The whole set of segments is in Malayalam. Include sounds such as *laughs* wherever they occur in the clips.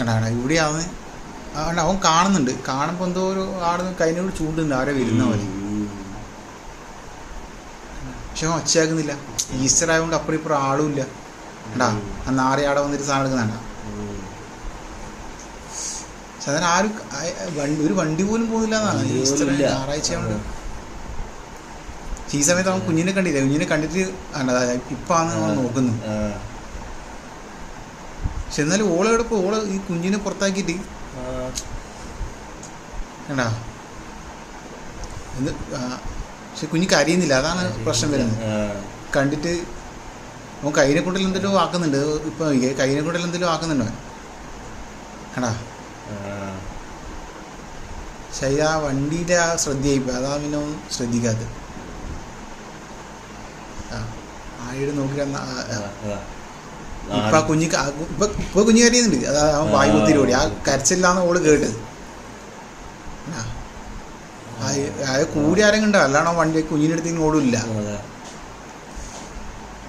കണ്ടാ ഇവിടെ അവൻ അവൻ അവൻ കാണുന്നുണ്ട്. കാണുമ്പോൾ എന്തോ ഒരു ആട് കൈനോട് ചൂണ്ടുന്നുണ്ട് ആരെ വരുന്ന പോലെ. പക്ഷെ അവൻ ഒച്ചയാക്കുന്നില്ല. ഈസ്റ്റർ ആയതുകൊണ്ട് അപ്പുറം ഇപ്പുറം ആളും ഇല്ല. കണ്ടാ? ആ നാറി ആടെ വന്നിട്ട് സാധനം എടുക്കുന്നുണ്ട? അതിന് ആരും ഒരു വണ്ടി പോലും പോകുന്നില്ല എന്നാണ് ഈസ്റ്റർ ഞായറാഴ്ച ഈ സമയത്ത് അവൻ കുഞ്ഞിനെ കണ്ടില്ല? കുഞ്ഞിനെ കണ്ടിട്ട് ഇപ്പാന്ന് നോക്കുന്നു. പക്ഷെ എന്നാലും ഓളെ എടുപ്പ് ഓളെ ഈ കുഞ്ഞിനെ പുറത്താക്കിയിട്ട് കണ്ടാ എന്ത് പക്ഷെ കുഞ്ഞ് കരയുന്നില്ല. അതാണ് പ്രശ്നം വരുന്നത്. കണ്ടിട്ട് അവൻ കൈനെ കൊണ്ടിൽ എന്തെങ്കിലും ആക്കുന്നുണ്ട്? ഇപ്പൊ കൈനെ കൊണ്ടിൽ എന്തെങ്കിലും ആക്കുന്നുണ്ടോ? കണ്ടാ പക്ഷെ ആ വണ്ടിയുടെ ആ ശ്രദ്ധയായിപ്പോ അതാ പിന്നെ അവൻ ശ്രദ്ധിക്കാത്തത്. ആ ആയുടെ നോക്കി ഇപ്പൊ ആ കുഞ്ഞ് ക- ആ കു- ഇപ്പൊ ഇപ്പൊ കുഞ്ഞ് കരയുന്നുണ്ട് അത് അവൻ വായു ആ കരച്ചില്ലാന്ന് ഓൾ കേട്ടത്. ആ. കൂടി ആരെങ്കിലും ഉണ്ടോ? അല്ലാണ്ട് വണ്ടി കുഞ്ഞിനെടുത്ത് ഇങ്ങനെ ഓടില്ല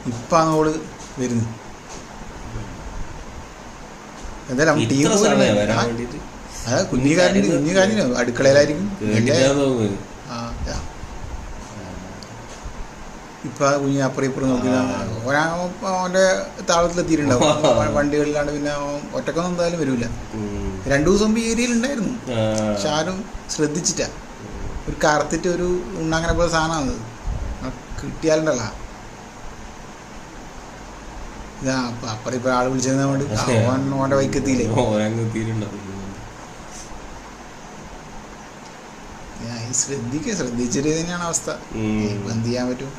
ഇപ്പാണ് ഓൾ വരുന്നത് എന്തായാലും ടീം അതാ അടുക്കളയിലായിരിക്കും. ആ. ഇപ്പൊ ആ കുഞ്ഞ് അപ്പുറം ഇപ്പുറം നോക്കി ഓനാ അവന്റെ താളത്തിലെത്തിയിട്ടുണ്ടാവും *laughs* വണ്ടികളിലാണ്ട് പിന്നെ ഒറ്റക്കൊന്നും എന്തായാലും വരൂല. ഉം. രണ്ടു ദിവസം മുമ്പ് ഈ ഏരിയയിൽ ഉണ്ടായിരുന്നു. പക്ഷെ ആരും ശ്രദ്ധിച്ചിട്ടാ ഒരു കറുത്തിട്ട് ഒരു ഉണ്ണാങ്ങനെ പോലെ സാധനമാണ് കിട്ടിയാലുണ്ടല്ല. ഇതാ അപ്പൊ അപ്പുറം *laughs* ഇപ്പൊ ആൾ വിളിച്ചത് വേണ്ടി ഓന്റെ ബൈക്ക് എത്തിയില്ലേ ശ്രദ്ധിക്കുക ശ്രദ്ധിച്ചിട്ട് തന്നെയാണ് അവസ്ഥ. എന്ത് ചെയ്യാൻ പറ്റും?